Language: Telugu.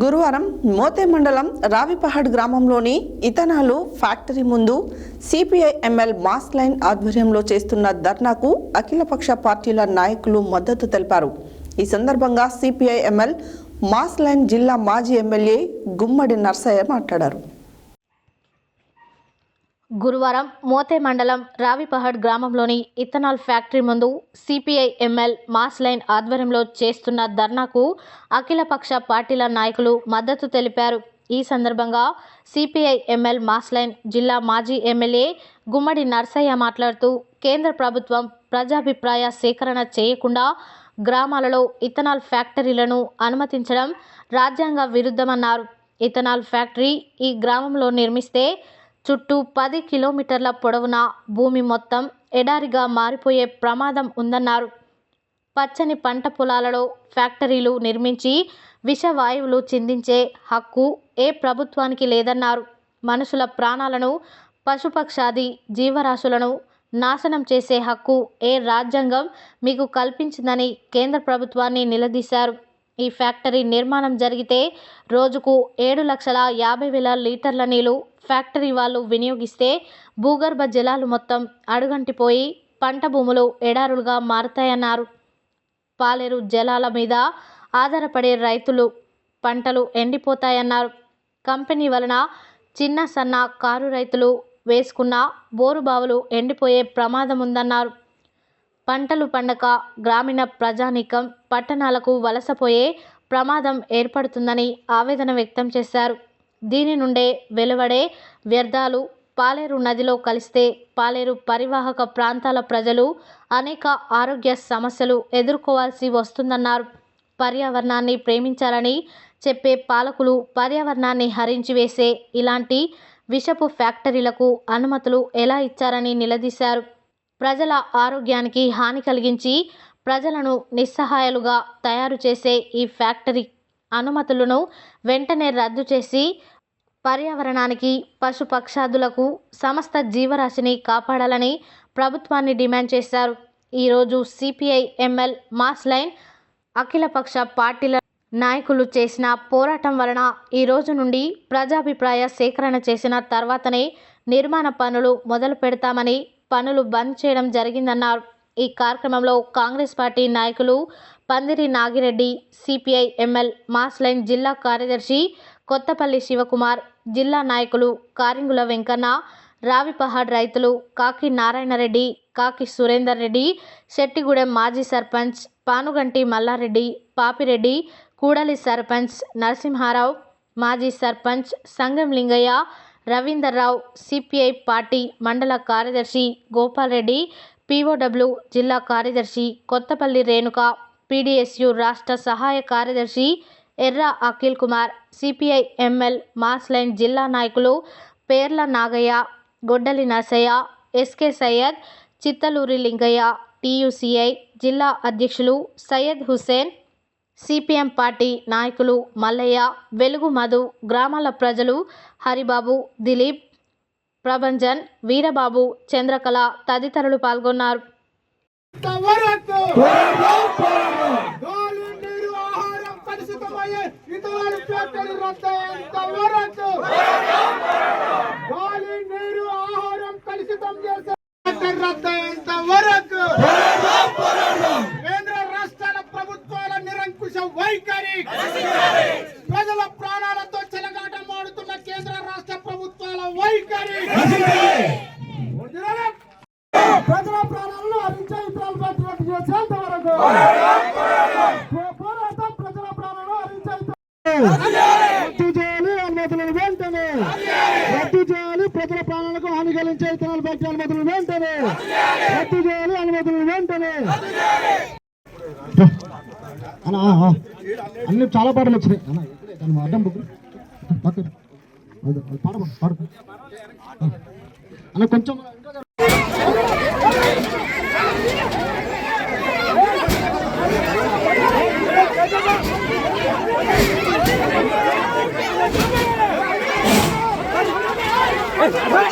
గురువారం మోతే మండలం రావిపహాడ్ గ్రామంలోని ఇథనాలు ఫ్యాక్టరీ ముందు సిపిఐ ఎంఎల్ మాస్ లైన్ ఆధ్వర్యంలో చేస్తున్న ధర్నాకు అఖిలపక్ష పార్టీల నాయకులు మద్దతు తెలిపారు. ఈ సందర్భంగా సిపిఐ ఎంఎల్ మాస్ లైన్ జిల్లా మాజీ ఎమ్మెల్యే గుమ్మడి నర్సయ్య మాట్లాడారు. గురువారం మోతే మండలం రావిపహడ్ గ్రామంలోని ఇథనాల్ ఫ్యాక్టరీ ముందు సిపిఐ ఎంఎల్ మాస్ లైన్ ఆధ్వర్యంలో చేస్తున్న ధర్నాకు అఖిలపక్ష పార్టీల నాయకులు మద్దతు తెలిపారు. ఈ సందర్భంగా సిపిఐ ఎంఎల్ మాస్ లైన్ జిల్లా మాజీ ఎమ్మెల్యే గుమ్మడి నర్సయ్య మాట్లాడుతూ కేంద్ర ప్రభుత్వం ప్రజాభిప్రాయ సేకరణ చేయకుండా గ్రామాలలో ఇథనాల్ ఫ్యాక్టరీలను అనుమతించడం రాజ్యాంగ విరుద్ధమన్నారు. ఇథనాల్ ఫ్యాక్టరీ ఈ గ్రామంలో నిర్మిస్తే చుట్టూ పది కిలోమీటర్ల పొడవున భూమి మొత్తం ఎడారిగా మారిపోయే ప్రమాదం ఉందన్నారు. పచ్చని పంట పొలాలలో ఫ్యాక్టరీలు నిర్మించి విషవాయువులు చిందించే హక్కు ఏ ప్రభుత్వానికి లేదన్నారు. మనుషుల ప్రాణాలను పశుపక్షాది జీవరాశులను నాశనం చేసే హక్కు ఏ రాజ్యాంగం మీకు కల్పించిందని కేంద్ర ప్రభుత్వాన్ని నిలదీశారు. ఈ ఫ్యాక్టరీ నిర్మాణం జరిగితే రోజుకు ఏడు లక్షల యాభై వేల లీటర్ల నీళ్ళు ఫ్యాక్టరీ వాళ్ళు వినియోగిస్తే భూగర్భ జలాలు మొత్తం అడుగంటిపోయి పంట భూములు ఎడారులుగా మారుతాయన్నారు. పాలేరు జలాల మీద ఆధారపడే రైతులు పంటలు ఎండిపోతాయన్నారు. కంపెనీ వలన చిన్న సన్న కారు రైతులు వేసుకున్న బోరుబావులు ఎండిపోయే ప్రమాదం ఉందన్నారు పంటలు పండక గ్రామీణ ప్రజానీకం పట్టణాలకు వలసపోయే ప్రమాదం ఏర్పడుతుందని ఆవేదన వ్యక్తం చేశారు. దీని నుండే వెలువడే వ్యర్థాలు పాలేరు నదిలో కలిస్తే పాలేరు పరివాహక ప్రాంతాల ప్రజలు అనేక ఆరోగ్య సమస్యలు ఎదుర్కోవాల్సి వస్తుందన్నారు. పర్యావరణాన్ని ప్రేమించాలని చెప్పే పాలకులు పర్యావరణాన్ని హరించి వేసే ఇలాంటి విషపు ఫ్యాక్టరీలకు అనుమతులు ఎలా ఇచ్చారని నిలదీశారు. ప్రజల ఆరోగ్యానికి హాని కలిగించి ప్రజలను నిస్సహాయాలుగా తయారు చేసే ఈ ఫ్యాక్టరీ అనుమతులను వెంటనే రద్దు చేసి పర్యావరణానికి పశుపక్షాదులకు సమస్త జీవరాశిని కాపాడాలని ప్రభుత్వాన్ని డిమాండ్ చేశారు. ఈరోజు సిపిఐ ఎంఎల్ మాస్ లైన్ అఖిలపక్ష పార్టీల నాయకులు చేసిన పోరాటం వలన ఈ రోజు నుండి ప్రజాభిప్రాయ సేకరణ చేసిన తర్వాతనే నిర్మాణ పనులు మొదలు పెడతామని పనులు బంద్ చేయడం జరిగిందన్నారు. ఈ కార్యక్రమంలో కాంగ్రెస్ పార్టీ నాయకులు Pandiri Nagireddy CPI ML mass line జిల్లా కార్యదర్శి కొత్తపల్లి శివకుమార్ జిల్లా నాయకులు కారింగుల వెంకన్న రావిపహాడ్ రైతులు కాకి నారాయణరెడ్డి కాకి సురేందర్ రెడ్డి శెట్టిగూడెం మాజీ సర్పంచ్ పానుగంటి మల్లారెడ్డి పాపిరెడ్డి కూడలి సర్పంచ్ నరసింహారావు మాజీ సర్పంచ్ సంగం లింగయ్య రవీందర్రావు సిపిఐ పార్టీ మండల కార్యదర్శి గోపాల్ రెడ్డి పీఓడబ్ల్యూ జిల్లా కార్యదర్శి కొత్తపల్లి రేణుక పీడీఎస్యు రాష్ట్ర సహాయ కార్యదర్శి Erra Akhil Kumar CPI ML mass line జిల్లా నాయకులు పేర్ల నాగయ్య గొడ్డలి నర్సయ్య ఎస్కే సయ్యద్ చిత్తలూరి లింగయ్య టీయూసీఐ జిల్లా అధ్యక్షులు సయ్యద్ హుసేన్ సిపిఎం పార్టీ నాయకులు మల్లయ్య వెలుగు మధు గ్రామాల ప్రజలు హరిబాబు దిలీప్ ప్రభంజన్ వీరబాబు చంద్రకళ తదితరులు పాల్గొన్నారు వరకు గాలి నీరు ఆహారం కలుషితమయ్యే ఇతరుల ఫ్యాక్టరీ రద్దయ్యేంత వరకు గాలి నీరు ఆహారం కలుషితం చేసే ఫ్యాక్టరీ రద్దయ్యేంత వరకు కేంద్ర రాష్ట్రాల ప్రభుత్వాల నిరంకుశ వైఖరి. ప్రజల ప్రాణాలతో చెలగాటమాడుతున్న కేంద్ర రాష్ట్ర ప్రభుత్వాల వైఖరి వదిలేరా? ప్రజల ప్రాణాలను హరించే ఇతరుల పార్టీలకు చేసేంత వరకు పో- పోరాటం ప్రజల ప్రాణాలను హరించే రద్దు చేయాలి అనుమతులను వెంటనే రద్దు చేయాలి ప్రజల ప్రాణాలకు హాని కలిగించే అనుమతులు వెంటనే రద్దు చేయాలి అనుమతులు వెంటనే అన్ని చాలా పాటలు వచ్చినాయి అన్న, అడ్డం పక్కన అది, అది పాడమా పాడు అన్న కొంచెం Hey!